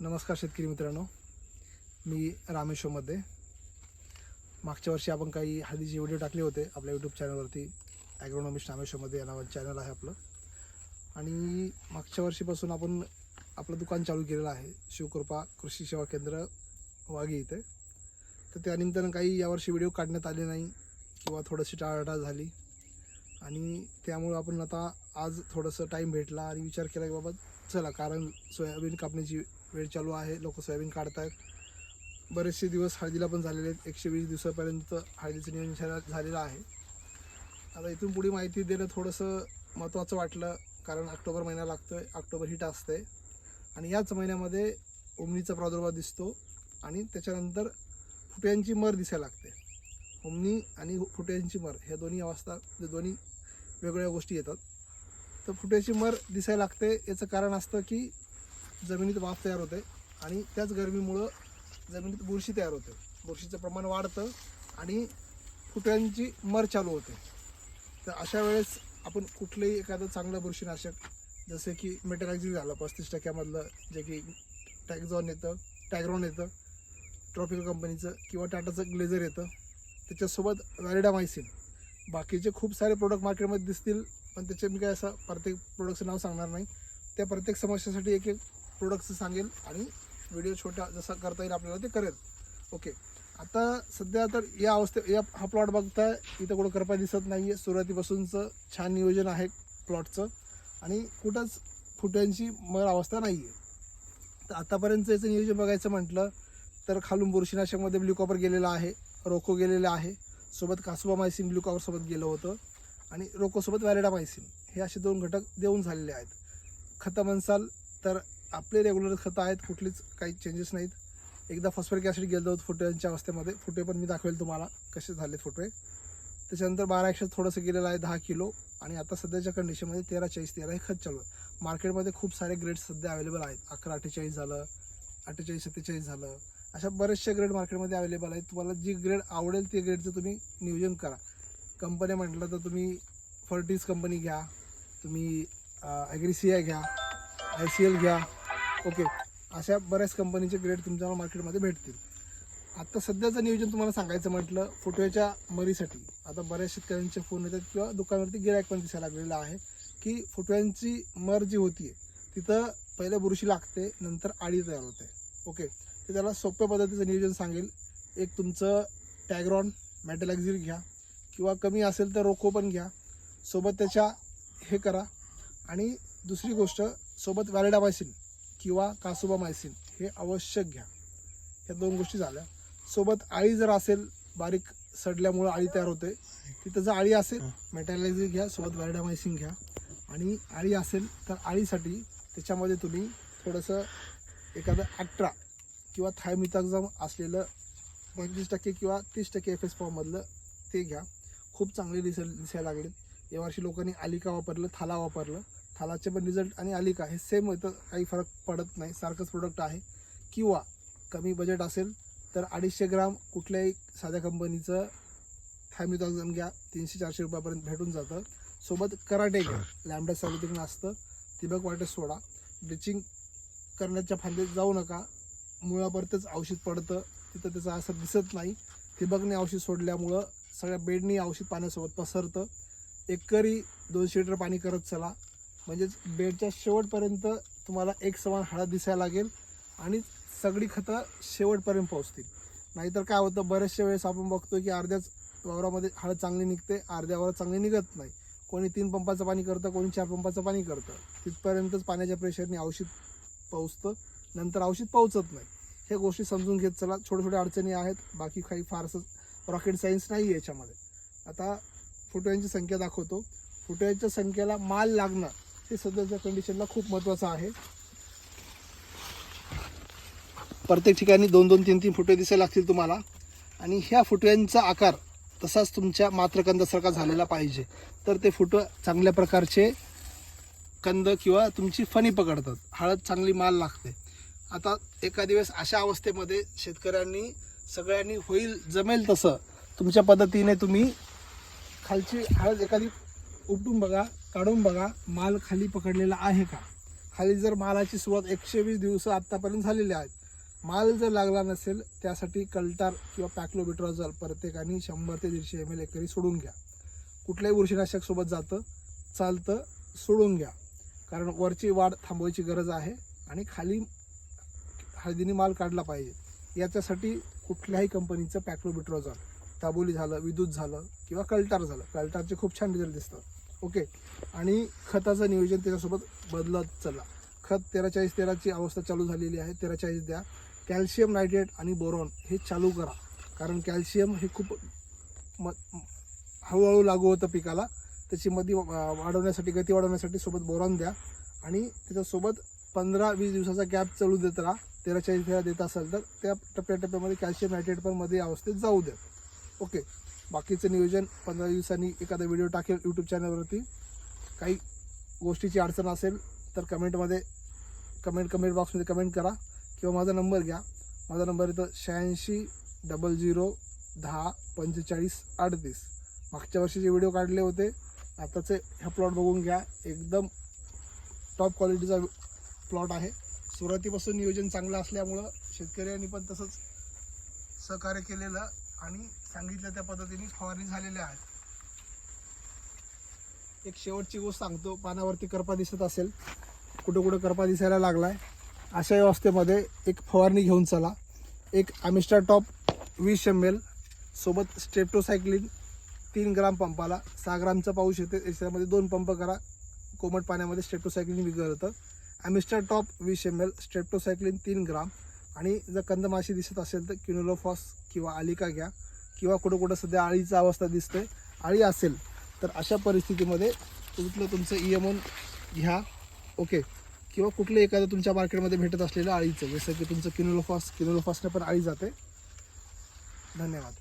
नमस्कार शेतकरी मित्रांनो. मी रामेश्वरमध्ये. मागच्या वर्षी आपण काही हळदीचे व्हिडिओ टाकले होते आपल्या यूट्यूब चॅनलवरती ॲग्रोनॉमिस्ट रामेश्वरमध्ये या नावाचं चॅनल आहे आपलं. आणि मागच्या वर्षीपासून आपण आपलं दुकान चालू केलेलं आहे. शिवकृपा कृषी सेवा केंद्र वाघी इथे. तर त्यानिमित्तानं काही यावर्षी व्हिडिओ काढण्यात आले नाही किंवा थोडीशी टाळाटाळ झाली. आणि त्यामुळं आपण आता आज थोडंसं टाईम भेटला आणि विचार केला की बाबा चला कारण सोयाबीन कापण्याची वेळ चालू आहे लोक सोयाबीन काढतायत. बरेचसे दिवस हळदीला पण झालेले आहेत. एकशे वीस दिवसापर्यंत हळदीचं नियोजन झालेलं आहे. आता इथून पुढे माहिती देणं थोडंसं महत्त्वाचं वाटलं कारण ऑक्टोबर महिना लागतो आहे ऑक्टोबर हिट असते. आणि याच महिन्यामध्ये उमणीचा प्रादुर्भाव दिसतो आणि त्याच्यानंतर फुट्यांची मर दिसायला लागते. ओमनी आणि फुट्यांची मर ह्या दोन्ही अवस्था म्हणजे दोन्ही वेगवेगळ्या गोष्टी येतात. तर फुट्याची मर दिसायला लागते. याचं कारण असतं की जमिनीत वाफ तयार होते आणि त्याच गरमीमुळं जमिनीत बुरशी तयार होते. बुरशीचं प्रमाण वाढतं आणि फुट्यांची मर चालू होते. तर अशा वेळेस आपण कुठलंही एखादं चांगलं बुरशीनाशक जसे की मेटॅलॅक्झिल झालं पस्तीस टक्क्यामधलं जे की टॅक्झॉन येतं टॅग्रॉन येतं ट्रॉपिकल कंपनीचं किंवा टाटाचं ग्लेझर येतं त्याच्यासोबत व्हॅलिडामायसिन बाकीचे खूप सारे प्रोडक्ट मार्केटमध्ये दिसतील पण त्याचे मी काय असं प्रत्येक प्रोडक्टचं नाव सांगणार नाही. त्या प्रत्येक समस्येसाठी एक एक प्रोडक्ट्स सांगेल आणि व्हिडिओ छोटा जसा करता येईल आपल्याला ते करेल. ओके आता सध्या तर या अवस्थे या हा प्लॉट बघताय इथं कुठं करपा दिसत नाही आहे सुरुवातीपासूनचं छान नियोजन आहे प्लॉटचं आणि कुठंच फुट्यांची मर अवस्था नाही आहे तर आतापर्यंत याचं नियोजन बघायचं म्हटलं तर खालून बुरशीनाशकमध्ये ब्ल्यू कॉपर आहे. रोको गेलेला आहे. सोबत कासुबा मायसिन ब्ल्यू गेलं होतं. आणि रोकोसोबत वॅलिडा मायसिन हे असे दोन घटक देऊन झालेले आहेत. खतं म्हणसाल तर आपले रेग्युलर खतं आहेत कुठलीच काही चेंजेस नाहीत. एकदा फॉस्फरिक ॲसिड गेलो होतं फुट्यांच्या अवस्थेमध्ये. फुटे पण मी दाखवेल तुम्हाला कसे झाले फुटे त्याच्यानंतर बारा एकशे थोडंसं गेलेलं आहे दहा किलो. आणि आता सध्याच्या कंडिशनमध्ये तेरा चाळीस तेरा हे खत चालू आहे. मार्केटमध्ये खूप सारे ग्रेड सध्या अवेलेबल आहेत. अकरा अठ्ठेचाळीस झालं अठ्ठेचाळीस सत्तेचाळीस झालं. अशा बरेचसे ग्रेड मार्केटमध्ये अवेलेबल आहेत. तुम्हाला जी ग्रेड आवडेल ते ग्रेडचं तुम्ही नियोजन करा. कंपन्या म्हटलं तर तुम्ही फर्टीज कंपनी घ्या. तुम्ही ॲग्रिसिया घ्या आय सी एल घ्या. ओके. अशा बऱ्याच कंपनीचे ग्रेड तुमच्या मार्केटमध्ये भेटतील. आता सध्याचं नियोजन तुम्हाला सांगायचं म्हटलं फुटव्याच्या मरीसाठी. आता बऱ्याच शेतकऱ्यांचे फोन येतात किंवा दुकानावरती गिरायक पण दिसायला लागलेलं आहे की फुटव्यांची मर जी होती तिथं पहिले बुरशी लागते नंतर आळी तयार होते. ओके. ते त्याला सोप्या पद्धतीचं नियोजन सांगेल. एक तुमचं टॅग्रॉन मॅटेलॅक्झिल घ्या. किंवा कमी असेल तर रोको पण घ्या. सोबत त्याच्या हे करा. आणि दुसरी गोष्ट सोबत व्हॅलिडाबायसिन किंवा कासुबा मायसिन हे आवश्यक घ्या. ह्या दोन गोष्टी झाल्या. सोबत आळी जर असेल बारीक सडल्यामुळं आळी तयार होते. तिथं जर आळी असेल मेटॅलायझर घ्या सोबत वॅलिडामायसिन घ्या. आणि आळी असेल तर आळीसाठी त्याच्यामध्ये तुम्ही थोडंसं एखादं अठरा किंवा थायमिताक्झाम असलेलं पंचवीस टक्के किंवा तीस टक्के एफ एस फॉर्ममधलं ते घ्या. खूप चांगले दिसेल दिसायला लागले यावर्षी लोकांनी आलिका वापरलं थाला वापरलं. थालाचे पण रिझल्ट आणि आलिका हे सेम होतं. काही फरक पडत नाही. सारखंच प्रोडक्ट आहे. किंवा कमी बजेट असेल तर अडीचशे ग्राम कुठल्याही साध्या कंपनीचं थायमिथॉक्झम घ्या. तीनशे चारशे रुपयापर्यंत भेटून जातं. सोबत कराटे घ्या. लॅमडा सॅलिटिक असतं तिबक वाटे सोडा. ब्लिचिंग करण्याच्या फांदीत जाऊ नका. मुळापर्यंतच औषध पडतं. तिथं त्याचा असं दिसत नाही. ठिबकने औषध सोडल्यामुळं सगळ्या बेडनी औषध पाण्यासोबत पसरतं. एकरी दोनशे लिटर पाणी करत चला. म्हणजेच बेडच्या शेवटपर्यंत तुम्हाला एक समान हळद दिसायला लागेल आणि सगळी खतं शेवटपर्यंत पोहोचतील. नाहीतर काय होतं बऱ्याचशा वेळेस आपण बघतो की अर्ध्याच वावरामध्ये हळद चांगली निघते अर्ध्या वावरात चांगली निघत नाही. कोणी तीन पंपाचं पाणी करतं कोणी चार पंपाचं पाणी करतं. तिथपर्यंतच पाण्याच्या प्रेशरने औषध पोहोचतं नंतर औषध पोहोचत नाही. हे गोष्टी समजून घेत चला छोट्या छोट्या अडचणी आहेत बाकी काही फारसं रॉकेट सायन्स नाही आहे याच्यामध्ये. आता फुटव्यांची संख्या दाखवतो. फुटव्यांच्या संख्येला माल लागणं हे सध्याच्या कंडिशनला खूप महत्त्वाचं आहे. प्रत्येक ठिकाणी दोन दोन तीन तीन फुटवे दिसायला लागतील तुम्हाला. आणि ह्या फुटव्यांचा आकार तसाच तुमच्या मात्रकंदासारखा झालेला पाहिजे. तर ते फुटं चांगल्या प्रकारचे कंद किंवा तुमची फणी पकडतात. हळद चांगली माल लागते. आता एका दिवस अशा अवस्थेमध्ये शेतकऱ्यांनी सगळ्यांनी होईल जमेल तसं तुमच्या पद्धतीने तुम्ही खालची हळद एखादी उपटून बघा. काढून बघा माल खाली पकडलेला आहे का? खाली जर मालाची सुरुवात एकशे वीस दिवस आत्तापर्यंत झालेली आहेत माल जर लागला नसेल त्यासाठी कल्टार किंवा पॅक्लोबिट्रॉझल प्रत्येकाने शंभर ते दीडशे एम एल एकरी सोडून घ्या. कुठल्याही बुरशीनाशक सोबत जातं चालतं सोडून घ्या. कारण वरची वाढ थांबवायची गरज आहे आणि खाली हळदीने माल काढला पाहिजे. याच्यासाठी कुठल्याही कंपनीचं पॅक्लोबिट्रॉझल ताबोली झालं विद्युत झालं किंवा कल्टार झालं. कल्टारचे खूप छान रिझल्ट दिसतात. ओके. आणि खताचं नियोजन त्याच्यासोबत बदलत चला. खत तेरा चाळीस तेराची अवस्था चालू झालेली आहे. तेरा चाळीस द्या. कॅल्शियम नायट्रेट आणि बोरॉन हे चालू करा. कारण कॅल्शियम हे खूप म हळूहळू लागू होतं पिकाला. त्याची मती वा- वाढवण्यासाठी गती वाढवण्यासाठी सोबत बोरॉन द्या. आणि त्याच्यासोबत पंधरा वीस दिवसाचा गॅप चालू देत राहा. तेरा चाळीस वेळा देत असाल तर त्या टप्प्याटप्प्यामध्ये कॅल्शियम नायट्रेट पण मध्ये अवस्थेत जाऊ द्या ओके. बाकीचं नियोजन पंधरा दिवसांनी एखादा व्हिडिओ टाकेल यूट्यूब चॅनलवरती काही गोष्टीची अडचण असेल तर कमेंटमध्ये कमेंट कमेंट बॉक्समध्ये कमेंट करा. किंवा माझा नंबर घ्या. माझा नंबर येतो शहाऐंशी डबल झिरो दहा पंचेचाळीस अडतीस. मागच्या वर्षीचे व्हिडिओ काढले होते. आताचे ह्या प्लॉट बघून घ्या. एकदम टॉप क्वालिटीचा प्लॉट आहे. सुरुवातीपासून नियोजन चांगलं असल्यामुळं शेतकऱ्यांनी पण तसंच सहकार्य केलेलं आणि सांगितलं त्या पद्धतीने फवारणी झालेल्या आहेत. एक शेवटची गोष्ट सांगतो पानावरती करपा दिसत असेल. कुठं कुठं करपा दिसायला लागलाय. अशा व्यवस्थेमध्ये एक फवारणी घेऊन चला. एक अमिस्टर टॉप वीस एम एल सोबत स्टेप्टोसायक्लिन तीन ग्राम पंपाला सहा ग्रामचा पाऊस येते. याच्यामध्ये दोन पंप करा. कोमट पाण्यामध्ये स्टेप्टोसायक्लिन विरघळतं ॲमिस्टर टॉप वीस एम एल स्टेप्टोसायक्लिन तीन ग्राम. आणि जर कंदमाशी दिसत असेल तर क्युनोलोफॉस किंवा आलिका घ्या किंवा कुठं कुठं सध्या आळीचा अवस्था दिसते आळी असेल तर अशा परिस्थितीमध्ये तुमचं तुमचं ई एम घ्या ओके किंवा कुठलं एखादं तुमच्या मार्केटमध्ये भेटत असलेलं आळीचं जसं की तुमचं किनोलोफॉस किनोलोफॉसने पण आळी जाते. धन्यवाद.